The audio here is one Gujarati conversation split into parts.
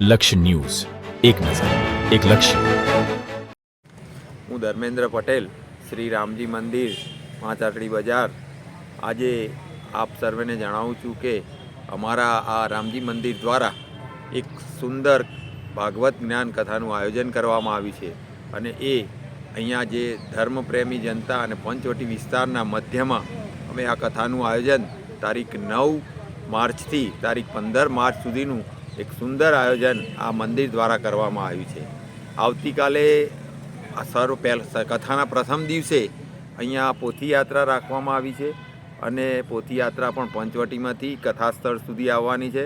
લક્ષ્ય ન્યૂઝ. એક નજર, એક લક્ષ્ય. હું ધર્મેન્દ્ર પટેલ, શ્રી રામજી મંદિર પાંચાટડી બજાર. આજે આપ સર્વેને જણાવું છું કે અમારા આ રામજી મંદિર દ્વારા એક સુંદર ભાગવત જ્ઞાન કથાનું આયોજન કરવામાં આવ્યું છે. અને એ અહીંયા જે ધર્મપ્રેમી જનતા અને પંચવટી વિસ્તારના મધ્યમાં અમે આ કથાનું આયોજન તારીખ નવ માર્ચથી તારીખ પંદર માર્ચ સુધીનું એક સુંદર આયોજન આ મંદિર દ્વારા કરવામાં આવ્યું છે. આવતીકાલે સર્વ પહેલ કથાના પ્રથમ દિવસે અહીંયા પોથીયાત્રા રાખવામાં આવી છે અને પોથીયાત્રા પણ પંચવટીમાંથી કથા સ્થળ સુધી આવવાની છે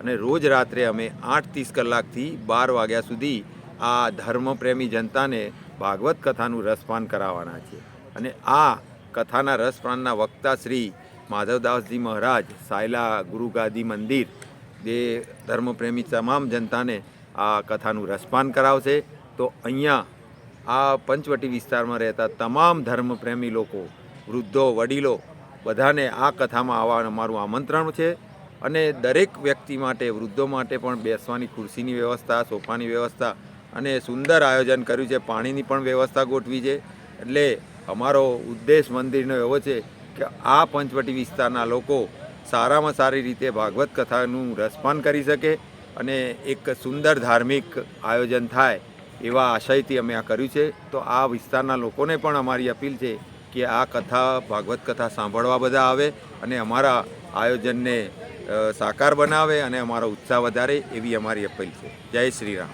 અને રોજ રાત્રે અમે આઠ ત્રીસ કલાકથી બાર વાગ્યા સુધી આ ધર્મપ્રેમી જનતાને ભાગવત કથાનું રસપાન કરાવવાના છે. અને આ કથાના રસપાનના વક્તા શ્રી માધવદાસજી મહારાજ સાયલા ગુરુગાદી મંદિર જે ધર્મપ્રેમી તમામ જનતાને આ કથાનું રસપાન કરાવશે, તો અહીંયા આ પંચવટી વિસ્તારમાં રહેતા તમામ ધર્મપ્રેમી લોકો, વૃદ્ધો, વડીલો, બધાને આ કથામાં આવવાનું અમારું આમંત્રણ છે. અને દરેક વ્યક્તિ માટે, વૃદ્ધો માટે પણ બેસવાની ખુરશીની વ્યવસ્થા, સોફાની વ્યવસ્થા અને સુંદર આયોજન કર્યું છે. પાણીની પણ વ્યવસ્થા ગોઠવી છે. એટલે અમારો ઉદ્દેશ મંદિરનો એવો છે કે આ પંચવટી વિસ્તારના લોકો સારામાં સારી રીતે ભાગવત કથાનું રસપાન કરી શકે અને એક સુંદર ધાર્મિક આયોજન થાય એવા આશયથી અમે આ કર્યું છે. તો આ વિસ્તારના લોકોને પણ અમારી અપીલ છે કે આ કથા, ભાગવત કથા સાંભળવા બધા આવે અને અમારા આયોજનને સાકાર બનાવે અને અમારો ઉત્સાહ વધારે એવી અમારી અપીલ છે. જય શ્રી રામ.